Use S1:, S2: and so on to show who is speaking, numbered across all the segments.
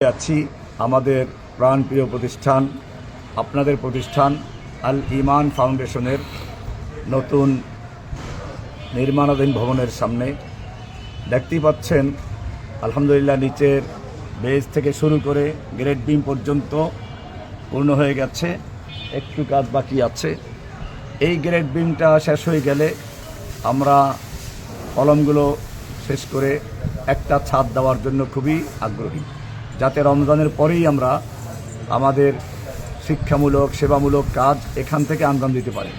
S1: আছি, আমাদের প্রাণপ্রিয় প্রতিষ্ঠান, আপনাদের প্রতিষ্ঠান, আল ইমান ফাউন্ডেশনের নতুন নির্মাণাধীন ভবনের সামনে। দেখতেই পাচ্ছেন, আলহামদুলিল্লাহ নিচের বেজ থেকে শুরু করে গ্রেড বিম পর্যন্ত পূর্ণ হয়ে গেছে, একটু কাজ বাকি আছে। এই গ্রেড বিমটা শেষ হয়ে গেলে আমরা কলমগুলো শেষ করে একটা ছাদ দেওয়ার জন্য খুবই আগ্রহী। যাতে রমজানের পরেই আমরা আমাদের শিক্ষামূলক, সেবামূলক কাজ এখান থেকে আঞ্জাম দিতে পারি।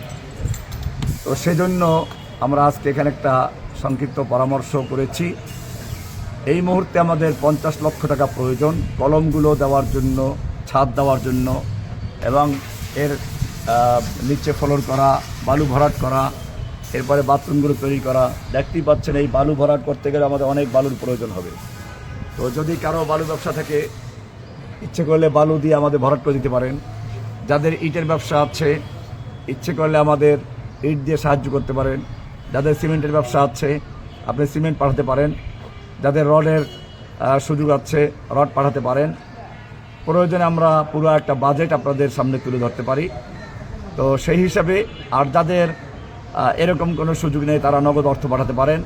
S1: তো সেজন্য আমরা আজকে এখানে একটা সংক্ষিপ্ত পরামর্শ করেছি। এই মুহূর্তে আমাদের পঞ্চাশ লক্ষ টাকা প্রয়োজন, কলমগুলো দেওয়ার জন্য, ছাদ দেওয়ার জন্য এবং এর নিচে ফ্লোর করা, বালু ভরাট করা, এরপরে বাথরুমগুলো তৈরি করা। দেখতেই পাচ্ছেন এই বালু ভরাট করতে গেলে আমাদের অনেক বালুর প্রয়োজন হবে। তো যদি কারও বালু ব্যবসা থাকে ইচ্ছে করলে বালু দিয়ে আমাদের ভরাট করে দিতে পারেন। যাদের ইটের ব্যবসা আছে, ইচ্ছে করলে আমাদের ইট দিয়ে সাহায্য করতে পারেন। যাদের সিমেন্টের ব্যবসা আছে, আপনি সিমেন্ট পাঠাতে পারেন। যাদের রডের সুযোগ আছে, রড পাঠাতে পারেন। প্রয়োজনে আমরা পুরো একটা বাজেট আপনাদের সামনে তুলে ধরতে পারি। তো সেই হিসাবে, আর যাদের এরকম কোনো সুযোগ নেই, তারা নগদ অর্থ পাঠাতে পারেন।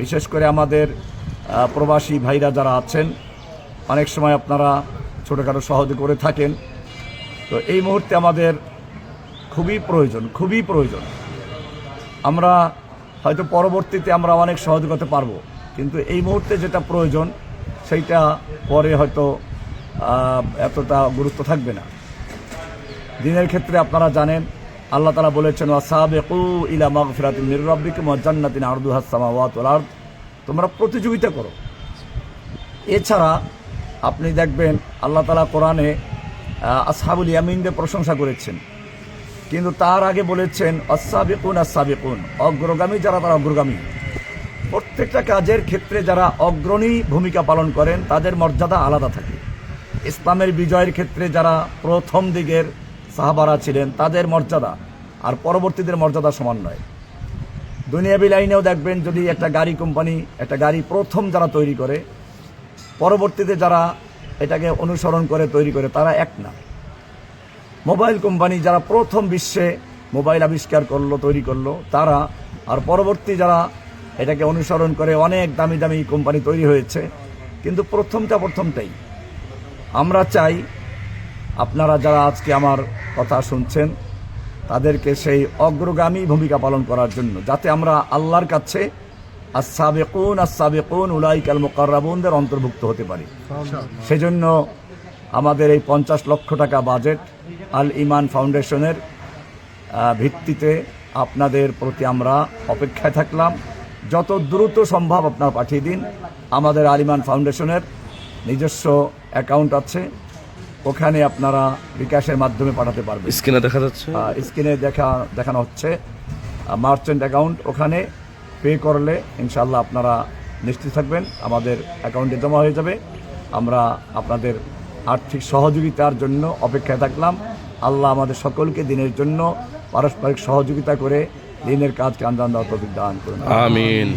S1: বিশেষ করে আমাদের প্রবাসী ভাইরা যারা আছেন, অনেক সময় আপনারা ছোটোখাটো সহজে করে থাকেন। তো এই মুহূর্তে আমাদের খুবই প্রয়োজন খুবই প্রয়োজন। আমরা হয়তো পরবর্তীতে আমরা অনেক সহজ করতে পারব, কিন্তু এই মুহূর্তে যেটা প্রয়োজন, সেইটা পরে হয়তো এতটা গুরুত্ব থাকবে না। দিনের ক্ষেত্রে আপনারা জানেন, আল্লাহ তালা বলেছেন ওয়াসাবেকু ইলা মাগফিরাতিন মির রাব্বিকুম ওয়া জান্নাতিন আরদুহাস সামাওয়াতু ওয়াল তোমরা প্রতিযোগিতা করো। এছাড়া আপনি দেখবেন আল্লাহ তালা কোরআনে আসহাবুল ইয়ামিনদের প্রশংসা করেছেন। কিন্তু তার আগে বলেছেন অসাবেকুন আসাবেকুন অগ্রগামী যারা, তারা অগ্রগামী। প্রত্যেকটা কাজের ক্ষেত্রে যারা অগ্রণী ভূমিকা পালন করেন, তাদের মর্যাদা আলাদা থাকে। ইসলামের বিজয়ের ক্ষেত্রে যারা প্রথম দিকের সাহাবারা ছিলেন, তাদের মর্যাদা আর পরবর্তীদের মর্যাদা সমান নয়। দুনিয়াবি লাইনেও দেখবেন যদি একটা গাড়ি কোম্পানি, একটা গাড়ি প্রথম যারা তৈরি করে, পরবর্তীতে যারা এটাকে অনুসরণ করে, তৈরি করে, তারা এক না। মোবাইল কোম্পানি যারা প্রথম বিশ্বে মোবাইল আবিষ্কার করল, তৈরি করল, তারা আর পরবর্তী যারা এটাকে অনুসরণ করে, অনেক দামি দামি কোম্পানি তৈরি হয়েছে, কিন্তু প্রথমটা প্রথমটাই। আমরা চাই আপনারা যারা আজকে আমার কথা শুনছেন তাদেরকে সেই অগ্রগামী ভূমিকা পালন করার জন্য যাতে আমরা আল্লাহর কাছে আসাবেকুন আসাবেকুন উলাইকাল মোকাররাবুনদের অন্তর্ভুক্ত হতে পারি। সেজন্য আমাদের এই পঞ্চাশ লক্ষ টাকা বাজেট আল ইমান ফাউন্ডেশনের ভিত্তিতে আপনাদের প্রতি আমরা অপেক্ষায় থাকলাম। যত দ্রুত সম্ভব আপনারা পাঠিয়ে দিন। আমাদের আলিমান ফাউন্ডেশনের নিজস্ব অ্যাকাউন্ট আছে। ওখানে আপনারা বিকাশের মাধ্যমে পাঠাতে পারবেন।
S2: স্ক্রিনে দেখা যাচ্ছে?
S1: স্ক্রিনে দেখা দেখানো হচ্ছে। মার্চেন্ট অ্যাকাউন্ট ওখানে পে করলে ইনশাল্লাহ আপনারা নিশ্চিত থাকবেন আমাদের অ্যাকাউন্টে জমা হয়ে যাবে। আমরা আপনাদের আর্থিক সহযোগিতার জন্য অপেক্ষায় থাকলাম। আল্লাহ আমাদের সকলকে দিনের জন্য পারস্পরিক সহযোগিতা করে দিনের কাজকে আঞ্জাম দেওয়ার তৌফিক দান করুন।
S2: আমিন।